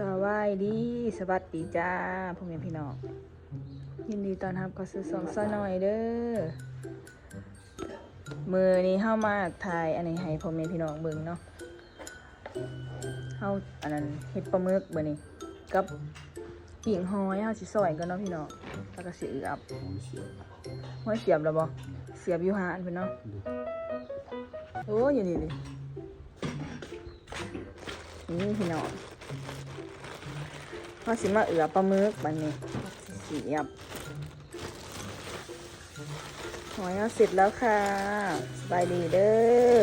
สวัสดี สวัสดีจ้าพ่อแม่พี่น้องยินดีต้อนรับเข้าสู่สองซะหน่อยเด้อมือนี้เข้ามาถ่ายอันนี้ให้พ่อแม่พี่น้องเบิ่งเนาะเฮาอันนั้นเฮ็ดปลาหมึกมื้อนี้กับปิ่งหอยเฮาสิซอยกันเนาะพี่น้องแล้วก็สิเอือบผมเสียบหอยเสียบแล้วบ่เสียบอยู่หานเพิ่นเนาะโอ้ยอยู่นี่ดินี่พี่น้อง พอสิมาเอือปลาหมึกบันนี้เสียบหอยเอาเสร็จแล้วค่ะสบายดีเด้อ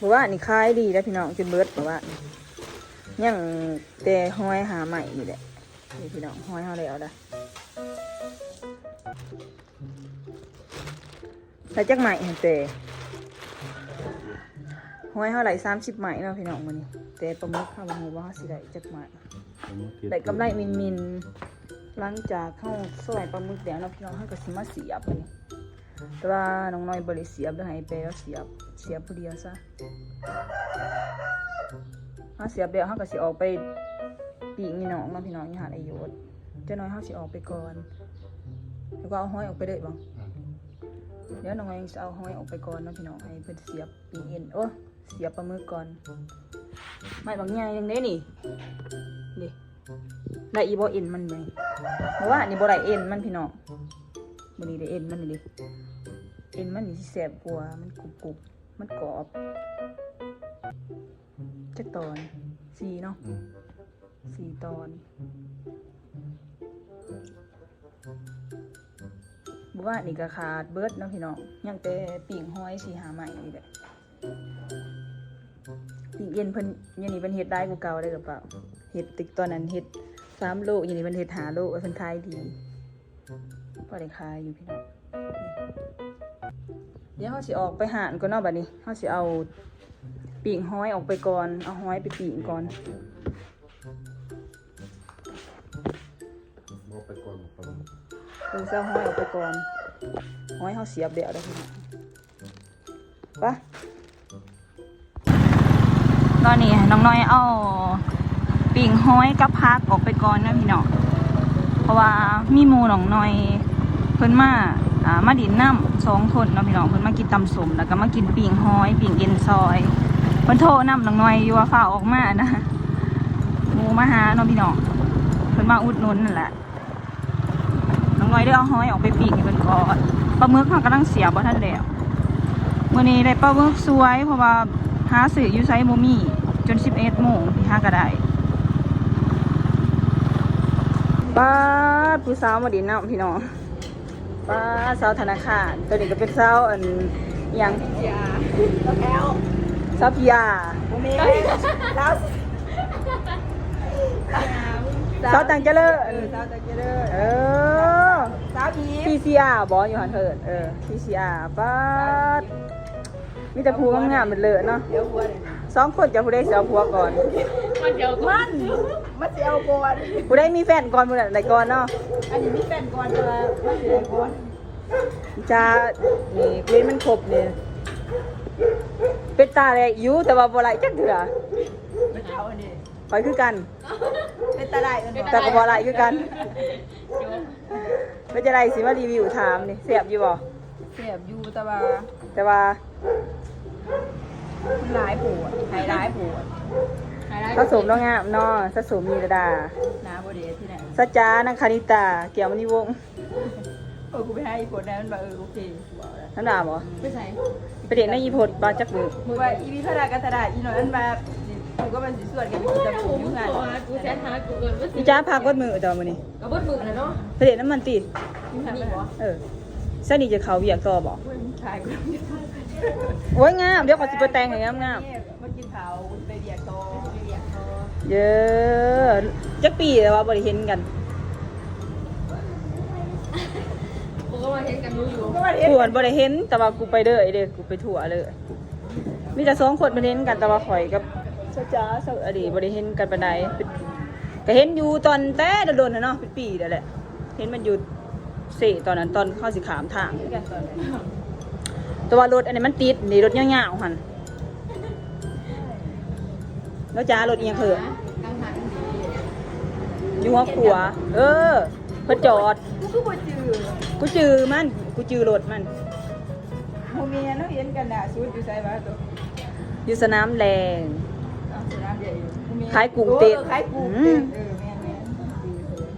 บอกว่านี่คล้ายดีแล้วพี่น้องจนเบิดบอกว่ายังแต่หอยหาใหม่อยู่แหละนี่พี่น้องหอยเอาแล้วได้แต่จักใหม่เห็นแต่หอยเท่าไหร่สามสิบไหม่เนาะพี่น้องมันนี่แต่ประมุขข้าวหมูว่าสิได้จักไหมผมมาเก็บ ได้กำไรมินมินหลังจากเข้าสวยปลาหมึกแล้วเนาะพี่น้องเขาก็สิมาเสียบมันนี่แต่ว่าน้องน้อยบริเสียบเด้อให้ไปแล้วเสียบเสียบผู้เดียวซะถ้าเสียบแล้วเขาก็สิออกไปปีกนี่น้องเนาะพี่น้องอย่าหาไอโยดเจ้าน้อยเขาสิออกไปก่อนแล้วก็เอาห้อยออกไปเลยบ้างอะเดี๋ยวน้องเองจะเอาห้อยออกไปก่อนเนาะพี่น้องให้เพิ่นเสียบปีเอ็นโอ้เสียบปลาหมึกก่อน ไม่บางอย่างยังได้นี่ดิ ได้อีบ่เอ็นมันไหมเพราะว่าอันนี้บ่ได้เอ็นมันพี่น้องบ่นี้ได้เอ็นมันนี่เอ็นมันนี่สิแสบกว่ามันกรุบกรุบมันกรอบจักตอนสี่เนาะสี่ตอนบ่ว่านี่ก็ขาดเบิดเนาะพี่น้องยังแต่ปิ่งห้อยสีหาใหม่นี่แหละปิ่งเย็นเพิ่นยันนี่เพิ่นเฮ็ดได้กว่าเก่าได้หรือเปล่า เฮ็ดติกตอนนั้นเฮ็ดสามโลยันนี่เพิ่นเฮ็ดหาโลเพิ่นขายดีพอได้ขายอยู่พี่น้องเดี๋ยวเฮาสิออกไปหานก่อนเนาะบัดนี้เฮาสิเอาปิ่งห้อยออกไปก่อน เอาห้อยไปปิ่งก่อนบอกไปก่อนบอกไปก่อนเพิ่งเจ้าห้อยออกไปก่อนห้อยเขาเสียบเดี๋ยวได้พี่น้องปะตอนนี้น้องน้อยเอา ปิ่งห้อยกับพักออกไปก่อนนะพี่น้องเพราะว่ามีหมูน้องน้อยเพิ่นมาอ่ามาดินน้ำสองคนเนาะพี่น้องเพิ่นมากินตำสมแล้วก็มากินปิ่งห้อยปิ่งเอ็นซอยเพิ่นโทรน้ำน้องน้อยอยู่ว่าฝ้าออกมานะมูมาหาเนาะพี่น้องเพิ่นมาอุดหนุนนั่นแหละน้องน้อยได้เอาห้อยออกไปปีกให้เพิ่นก่อนปลาหมึกเขากำลังเสียบ่ทันแล้วมื้อนี้ได้ปลาหมึกสวยเพราะว่าหาซื้ออยู่ไซโมมี่จน 11โมงที่ห้าก็ได้ ป้าดผู้สาวมาดินน้ำพี่น้องป้าดสาวธนาคารตัวนี้ก็เป็นสาวอันอิหยังยาแล้วสาวพิยาโมเมนแล้วสาวต่างเจริญสาวตะเกียบเออสาวอี PCR บออยู่หันเถิดเออ PCR ป้าดมีแต่ผัวงามๆเป็นเลอะเนาะเดี๋ยวหัวเลยสองคนจะผู้ใดสิเอาผัวก่อน มันเดี๋ยวมันมันจะเอาก่อนผู้ใดมีแฟนก่อนผู้ใดก่อนเนาะอันนี้มีแฟนก่อนเลยมันจะเอาก่อนจะนี่เว้นมันครบนี่เป็นตาแรกอยู่แต่ว่าบ่ไหลจักเถื่อมันจะเอาอันนี้คอยคือกัน เป็นตาได้เอิ้นแต่ก็บ่ไหลคือกันเป็นจะไรสิมารีวิวถามนี่เสียบอยู่บ่เสียบอยู่แต่ว่าแต่ว่ามันหลายปวดหายหลายปวด หายหลายผสมน้องงามเนาะผสมมีระดานาบดีที่ไหนสัจจานังคณิตา เกี่ยวมณีวงศ์เออกูไปให้อีกคนนั้นมันบอกเออโอเคกูบอกแล้วนั่นด่าบ่ไม่ใช่ประเด็นในอีพดบาจักมือมึงว่าอีพีพระดากระตาดาอีหน่อยมันมากูก็มันสิส่วนกันไปกินตะปูอยู่งานกูแชทหากูเอิญว่าพี่จ้าพักวัดมือต่อมื้อนี้กับบดมือนะเนาะประเด็นน้ำมันติมีหันไปบ่เออสนิทจะเขาเวียกต่อบ่เว้ยถ่ายกูโอ้ยงามเดี๋ยวขอสิไปแต่งให้งามงามมากินเผาไเยอะจักปีแล้วว่าบ่ได้เห็นกันกูก็มาเห็นกันรู้อยู่ก็มาเห็นกูมันบ่ได้เห็นแต่ว่ากูไปเด้อเด้อกูไปทั่วเลยมีแต่สองคนมาเห็นกันแต่ว่าข่อยกับสัจจาสักอดีบ่ได้เห็นกันปานใดเป็นก็เห็นอยู่ตอนแต่โดนๆน่ะเนาะเป็นปีแล้วแหละ เห็นมันอยู่เสตอนนั้นตอนเข้าสิขามทางกันตอนไหนแต่ว่ารถอันนี้มันติดนี่รถยาวๆหัน แล้วจ้ารถเอียงเถอะกลางทอยู่หัวขัว เออเพิ่นจอด กูก็บ่จือกูจือมัน กูจือรถมัน โมเมียเนาะเห็นกันน่ะสุดอยู่ไสวะตัวอยู่สนามแรง เอาสนามใหญ่อยู่โมเมีขายกุ้งเต้น ออขายกุ้งอืเต้มนเออแม่นแม่นจือเลย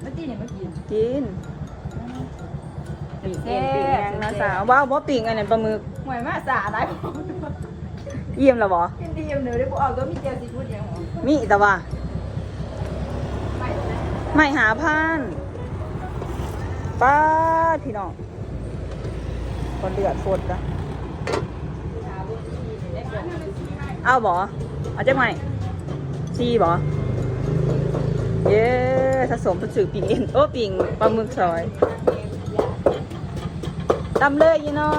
เมื่อกี้เนี่ยมากินกินปีกเอ็นปีกแงนะสาวว้าวบ่ปีกอันนั้นปลาหมึกหวยมาสาหลายของ เยี่ยมแล้วบ่กินดีอยู่เด้อได้บ่เอาตัวมีเจียวซีฟู้ดอย่างหรอมีแต่ว่า ไม่หาพันป้าดพี่น้องคนเดือดฝดนะเอาบ่เอาจังไหมซีบ่เย้ผสมผสมปิ่งเอ็นโอ้ปิ่งปลาหมึกซอยตำเลยยี่น้อ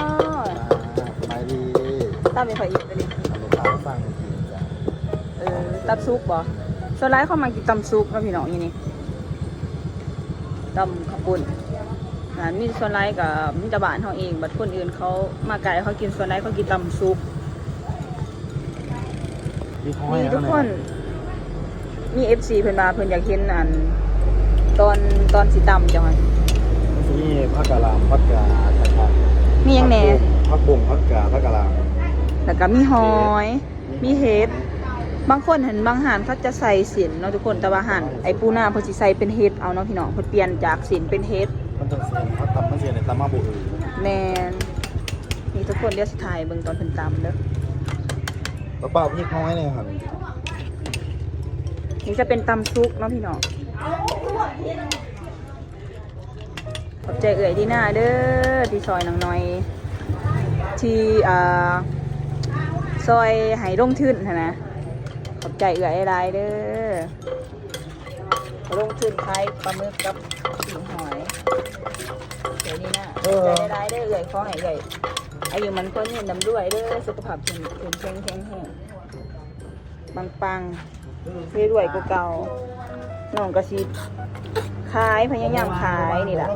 สบายดีตำเป็นไฟอีกเลยดิเอาลูกค้า ฟังกินจ้ะเออตำซุปบ่ส่วนร้ายเขามากินตำซุปนะพี่น้องนี่นี่ตำข้าวปุ้นอ่ามีส่วนร้ายกับมิตรบานเขาเอง บัดคนอื่นเขามาไกลเขากินส่วนร้ายเขากินตำซุปพี่ห้อยมีแล้วทุกเยคน มีเอฟซีเพิ่นมาเพิ่นอยากเห็นอัน ตอนตอนสิตำจังหวะนี่ผักกะหล่ำผักกาดผักมีหยังแหน่ผักบุ้งผักกาดผักกะหล่ำแล้วก็มีหอย มีเห็ดบางคนเห็นบางหานเขาจะใส่สินเนาะทุกคนแต่ว่าหานไอ้ปูนาเพิ่นสิใส่เป็นเห็ดเอาเนาะพี่น้องเพิ่นเปลี่ยนจากสินเป็นเห็ดมันต้องเสียผักตำมันเสียในตำมาบุอื่นแมนนี่ทุกคนเดี๋ยวสิถ่ายเบิ่งตอนเพิ่นตำเด้อแล้วเปล่าพี่ห้อยเนี่ยครับนี่จะเป็นตำซุกเนาะพี่น้องขอบใจเอื่อยดีหน้าเด้อที่ซอยนางน้อยที่อ่า ซอยไหลงทึนหั้นนะ ขอบใจเอื่อยหลายๆเด้อลงทึนคล้ายปลาหมึกกับสีหอยเดี๋ยวนี้นะขอบใจหลายๆเด้อเอื่อยขอให้เอื่อยอายุมันคนเห็นดำด้วยเด้อสุขภาพแข็งแข็งแข็งแข็งปังปังๆรวยๆกว่าเก่าน้องกระชิดขายพยายามขายนี่แหละ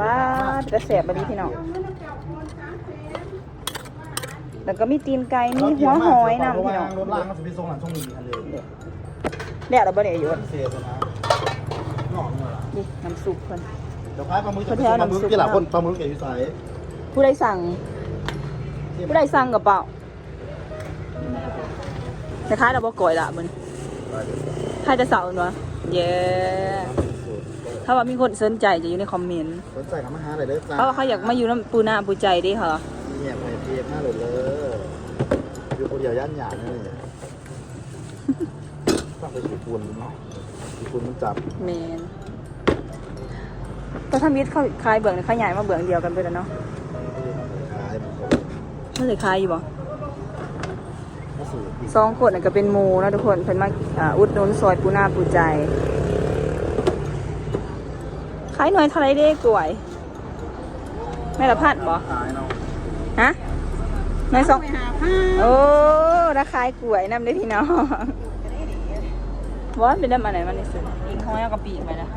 ป้าดกระแสบแบบนี้พี่น้อง แล้วก็มีตีนไก่มีหัวหอยนำพี่น้องรถล่างก็จะไปส่งหลังช่องนี้อันเลยแล้วเราบ่ได้อยู่เสียนะหนองเลยนี่น้ำซุปเพิ่นเดี๋ยวพายปลาหมึกจะไปส่งปลาหมึกที่หลังคนปลาหมึกเกี่ยวกับสายผู้ใดสั่ง ผู้ใดสั่งกับเปล่าคล้ายๆเราบ่ก่อยละมันใครจะเสาร์วะเย้ถ้าว่ามีคนสนใจจะอยู่ในคอมเมนต์สนใจกับมาหาอะไรเด้อจ้าเพราะว่าเขาอยากมาอยู่น้ำปูนาปูใจเดิเหรอ เงียบไปเทียบหน้าเลยเลยอยู่คนเดียวย่านหยาดนี่ต้องไปฉีดฝุ่นเนาะฉีดฝุ่นมันจับเมนแต่ถ้ามิดเขาคลายเบื้องนี่เขาใหญ่มาเบื้องเดียวกันไปแล้วเนาะขายมันก็มันเลยคลายอยู่บ่ไม่สูงสองคนน่ะก็เป็นหมูนะทุกคนเพิ่นมาอ่าอุดหนุนซอยปูนาปูใจขายหน่วยเท่าไรเด้กล้วยแม่ละพันบ่ขายเนาะฮะ หน่วยสองโอ้ราคายกล้วยนำได้อพี่น้องว่าเป็นน้ำอะไรมันนี่สุดอีกห้อยเอากระปีกไปนะ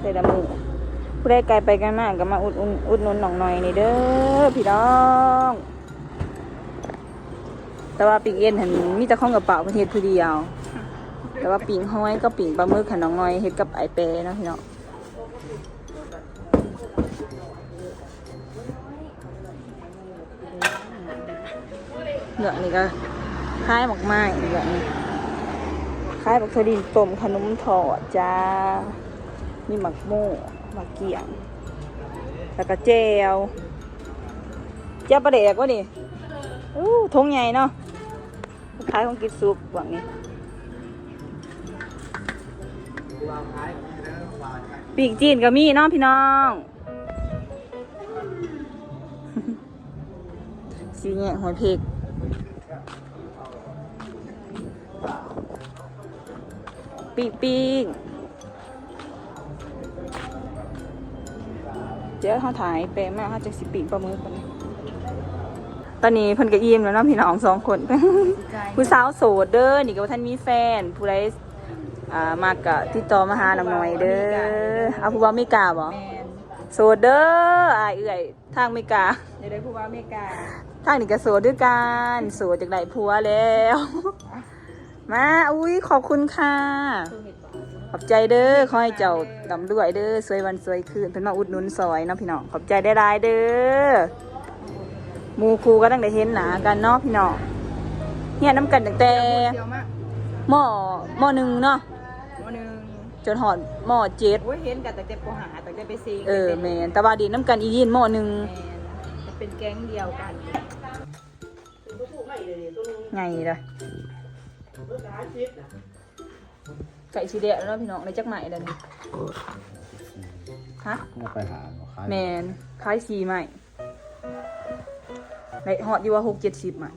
เตะละมือผู้ใดไกลไปกันมากก็มาอุดอุดอุดหนุนหนองหน่อยนี่เด้อพี่น้องแต่ว่าปิ่งเอ็นเห็นมีแต่ข้องกระเป๋าประเทศผู้เดียว แต่ว่าปิ่งห้อยก็ปิ่งปลาหมึกขันน้องน้อยเฮ็ดกับไอเปเนาะพี่น้อง เหลืองนี่ก็คล้ายหมกไม้เหลืองนี่คล้ายบักทดินต้มขนมทอดจ้ามีหมักโม่หมักเกี่ยง แล้วก็เจลเจ้าปลาเด็กวะนี่อู้ทงใหญ่เนาะคล้ายของกินซุปหวังนี้ปีกจีนก็มีเน้องพี่น้องสีแง่หัวเพก ปีกปีกเดี๋ยวเขาถ่ายเปรมากเขาจะสิปีกประมือกันตอนนี้เพิ่นก็อิ่มแล้วเนาะพี่น้องสองคน ผู้สาวโสดเด้อนี่ก็ว่าท่านมีแฟน ผู้ใดอ่ามากกะติดต่อมาหาน้ำหน่อยเด้อเอาผู้บ่าวไม่กล้าบ่แมนโสดเด้ออายเอื่อยทางไม่กล้าเดี๋ยวได้ผู้ว่าอเมริกาข้างนี้ก็โสดด้วยกันโสดจากไหนผัวแล้ว มา อุ้ยขอบคุณค่ะ ขอบใจเด้อขอให้เจ้าดำด้วยเด้อสวยวันสวยคืนเพิ่นมาอุดหนุนซอยเนาะพี่น้องขอบใจได้รายๆเด้อหมูครูก็ตั้งแต่เห็นหนากันเนาะพี่น้องเนี่ยน้ำกันตั้งแต่เดียวมากหม้อหม้อหนึ่งเนาะวันหนึ่งจนหอดหม้อเจ็ดโอ้ยเห็นกันแต่เจ็บปวหาแต่เจ็บไปซีเออแมนแต่ว่าดีน้ำกันอียินหม้อหนึ่งจะเป็นแก๊งเดียวกันไงล่ะ ไก่สีแดงแล้วเนาะพี่น้องในจักใหม่เดี๋ยวนี้ฮะมาไปหาหมอค้าแมนคล้ายสีใหม่ในหอดอยู่ว่าหกเจ็ดสิบใหม่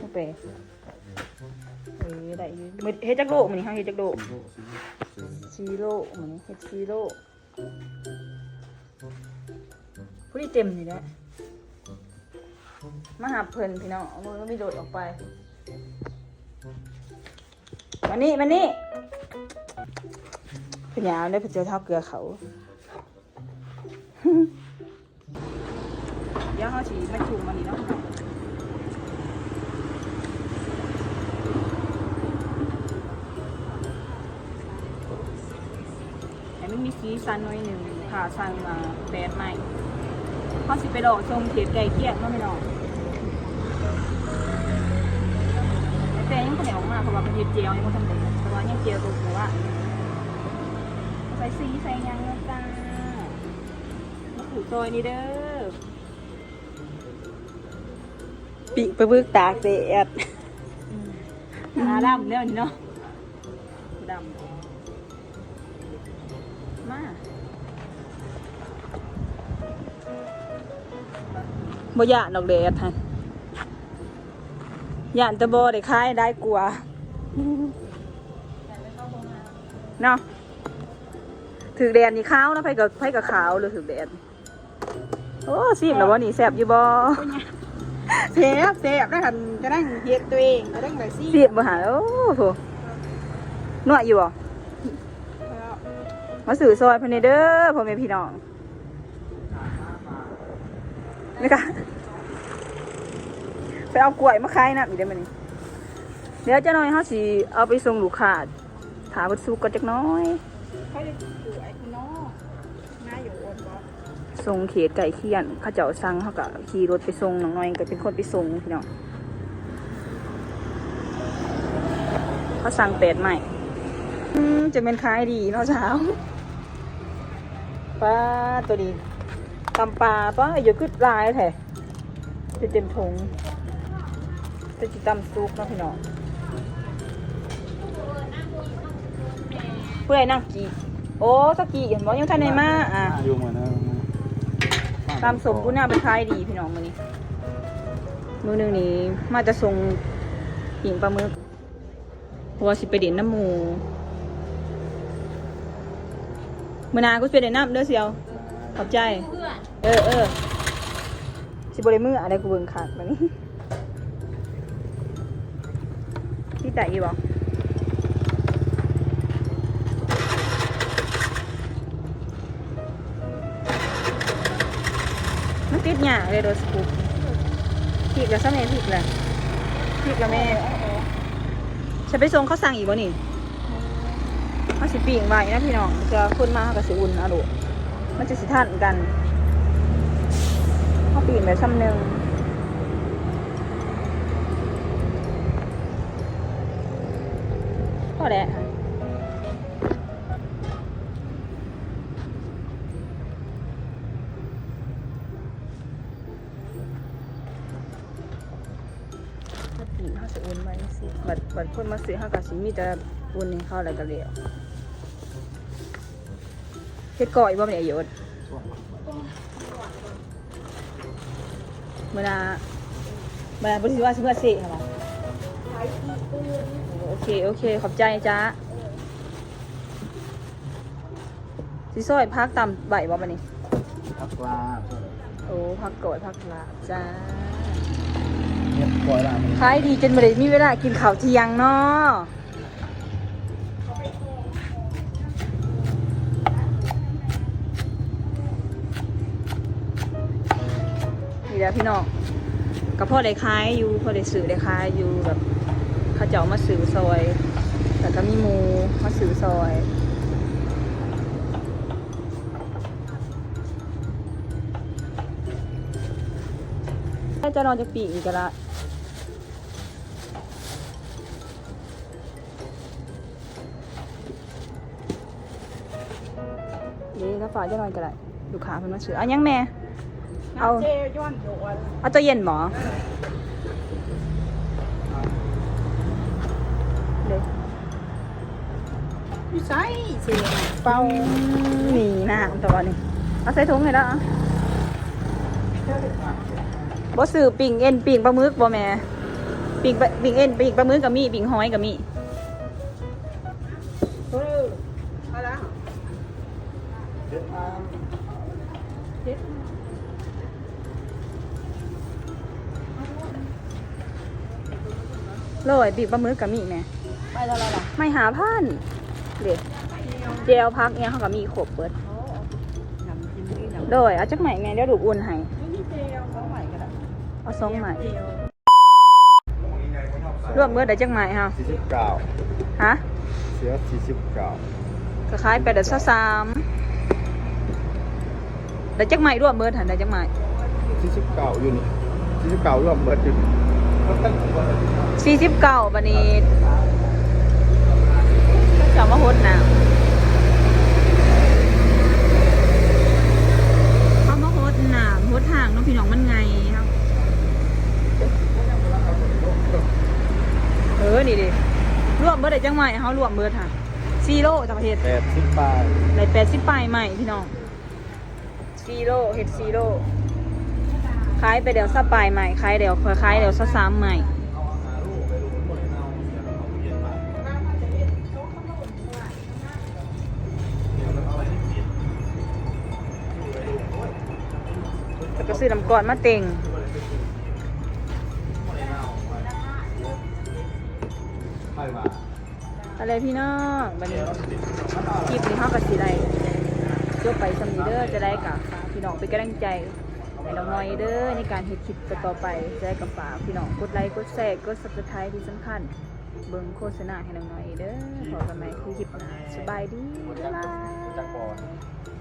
โอเคเออได้อยู่มือเฮ็ดจักโลมันนี่ฮะเฮ็ดจักโลซีโร่มันนี่เฮ็ดซีโร่ผู้ที่เต็มนี่แหละ มาหาเพิ่นพี่น้องเอามือไม่โดดออกไปมานี่มานี่เป็นยาวได้ไปเจอเท่าเกลือเขาเดี๋ยวเขาฉีมาชุมมันนี่เนาะแต่ไมันมีสีสันหน่อยหนึ่งค่ะสั่งมาแบดใหม่เขาสิไปดอกทรงเขียดไก่เกี้ยนมาไม่ดอก เพราะว่าเป็นเห็ดเจียวยังไม่ทำเด็เพราะว่ายังเจียวตัวหัวใส่สีใส่หยังนะจ้ามาถูซอยนี่เด้อปีกไปบึกตากแดดหน้าดำเนี่ยนี่เนาะดำมาบ่ยานดอกแดดฮะยานตะบ่ได้คายได้กลัว เนาะถือแดดนี่ขาวนะไผกับไผกับขาวหรือถือแดดโอ้ซีบแล้วบ่นี่แซ่บอยู่บ่เซฟเซฟได้ทันจะได้เฮ็ดตัวเองจะได้แบบซี่ซีบบ่หาโอ้โหนวดอยู่บ่มาสื่อซอยเพิ่นนี่เด้อพ่อแม่พี่น้องนี่ค่ะไปเอากล้วยมาขายนะอีกได้อมื้อนี้ เดี๋ยวเจ้าน้อยเฮาสิเอาไปส่งลูกค้าถาเพิ่นสุกก่อนจักน้อย เขาจะอยู่ไอ้คุณนองหน้าอยู่โอนบ่ส่งเขตไก่เคียนเขาเจ้าสั่งเขาก็ขี่รถไปส่งน้องน้อยก็เป็นคนไปส่งพี่น้องเขาสั่งเป็ดใหม่จะเป็นขายดีเนาะเช้าป้าตัวนี้ตำปลาป้าอย่าขึ้นลายแท้จะเต็มถุงจะจิตำซุปเนาะพี่น้อง ผู้ใดนั่งกี่โอ้สักกี่เห็นบ่ยังทันในมาอะอยู่เหมือนนะตามสมกุน่าเป็นคล้ายดีพี่น้องมือนี้มือหนึ่งนี้มาจะทรงหิงปลาหมึกเพราะว่าสิไปเด่นน้ำหมูมือหนาก็สิไปเด่นน้ำเด้อเสียวขอบใจเพื่อนเออเออสิบริมืออะไรกูเบิ่งขาดแบบนี้ที่แต่อีบอก ดหยาเลยโดสกูผิดแล้วซะแม่ผิดแล้วผิดแล้วแม่ฉันไปส่งเขาสั่งอีกบ่นี่เขาสิปีงไว้นะพี่น้องจะคนมาเขากับสิอุ่นอาดูมันจะสิทันกันเขาปีนแบบซ้ำหนึ่งพอแล้วค่ะ คนมาซื้อเขากับสิมีแต่อุ่นให้เขาอะไรกันเลยเฮ็ดก่อยบ่เป็นประโยชน์เวลาเวลาบริษัทว่าสิเพื่อสิค่ะโอเค โอเค ขอบใจจ้าสิซอยพักตามใบบ่มานี่พักปลาโอ้พักโกดพักลาจ้า เนี่ยปล่อยละมันขายดีจนไม่ได้มีเวลากินข้าวเที่ยงเนาะนี่แหละพี่น้องกับพ่อได้ขายอยู่พ่อได้ซื้อได้ขายอยู่แบบเขาเจ้ามาซื้อซอย แต่ก็มีหมูมาซื้อซอยถ้าจะนอนจะปีกอีกละ เดี๋ยวถ้าฟ้าจะนอนก็ได้ลูกค้าเพิ่นมาซื้ออะยังแม่ เอาเจย้อนโดนเอาตัวเย็นหมอเดี๋ยวพี่ใส่เสียเป้านี่นะตัวนี้เอาใส่ถุงเลยละบ่ซื้อปิ่งเอ็นปิ่งปลาหมึกบ่แม่ปิ่งปลาปิ่งเอ็นปิ่งปลาหมึกกับมีปิ่งหอยกับมี เด็ดมากเจ็ดโรยปิ่งปลาหมึกกับมีแม่ไปแล้วล่ะไม่หาพันเด็ดเจลพักเนี่ยเขาก็มีขบเบิดยำกินนี่ยำโดยเอาจักใหม่แม่เดี๋ยวดูกอุ่นให้นี่เจลเขาใหม่ก็ได้เอาสองใหม่เจลรวมเบิดได้จักใหม่ฮะสี่สิบเก้าฮะเสียสี่สิบเก้าก็ขายไปเดี๋ยวซะสาม ได้จักใหม่รวมเบิดหันได้จักใหม่สี่สิบเก้าอยู่นี่สี่สิบเก้ารวมเบิดอยู่สี่สิบเก้าบันนี้จะมาหดน้ำเขามาหดน้ำหดทางเน้องพี่น้องมันไงครับเออนี่ดิรวมเบิดได้จังไหมเขารวมเบิดค่ะซีโร่จากประเทศแปดสิบปลายในแปดสิบปลายใหม่พี่น้อง ซีโร่เห็ดซีโร่ขายไปเดี๋ยวซะปลายใหม่ขายเดี๋ยวขายเดี๋ยวซะสามใหม่แล้วก็ซื้อน้ำก่อนมาเต็งอะไรพี่น้องวันนี้คลิปนี้เขากับสีไรจบไปสำนีเด้อจะได้กับ พี่น้องเป็นกำลังใจให้น้องน้อยเด้อในการเฮ็ดคลิปต่อไปแจ้กับฝากพี่น้องกดไลค์กดแชร์กดซับสไครต์ที่สำคัญเบิ่งโฆษณาให้น้องน้อยเด้อขอกันไหม่คือคลิปหน้าสบายดีบ๊ายบาย